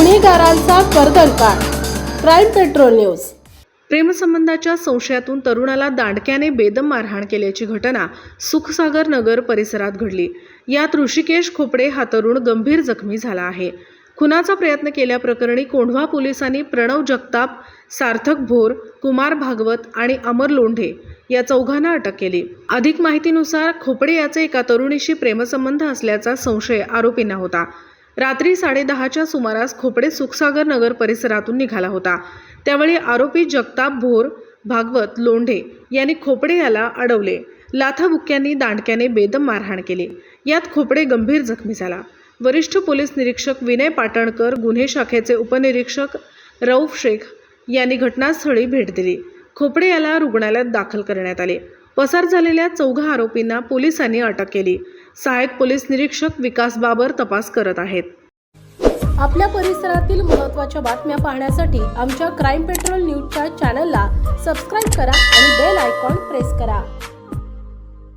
गुन्हेगारांचा कर्दनकाळ crime patrol news. प्रेमसंबंधाच्या संशयातून तरुणाला दांडक्याने बेदम मारहाण केल्याची घटना सुखसागर नगर परिसरात घडली. यात ऋषिकेश खोपडे हा तरुण गंभीर जखमी झाला आहे. खुनाचा प्रयत्न केल्याप्रकरणी कोंढवा पोलिसांनी प्रणव जगताप सार्थक भोर कुमार भागवत आणि अमर लोंढे या चौघांना अटक केली. अधिक माहितीनुसार खोपडे याचे एका तरुणीशी प्रेमसंबंध असल्याचा संशय आरोपींना होता. रात्री साडेदहाच्या सुमारास खोपडे सुखसागर नगर परिसरातून निघाला होता. त्यावेळी आरोपी जगताप भोर भागवत लोंढे यांनी खोपडे याला अडवले. लाथाबुक्क्यांनी दांडक्याने बेदम मारहाण केली. यात खोपडे गंभीर जखमी झाला. वरिष्ठ पोलीस निरीक्षक विनय पाटणकर गुन्हे शाखेचे उपनिरीक्षक रौफ शेख यांनी घटनास्थळी भेट दिली. खोपडे याला रुग्णालयात दाखल करण्यात आले. पसार झालेल्या चौघा आरोपींना पोलिसांनी अटक केली. सहाय्यक पोलीस निरीक्षक विकास बाबर तपास करत आहेत. आपल्या परिसरातील महत्त्वाच्या बातम्या पाहण्यासाठी आमच्या क्राईम पेट्रोल न्यूजच्या चॅनलला सबस्क्राईब करा आणि बेल आयकॉन प्रेस करा.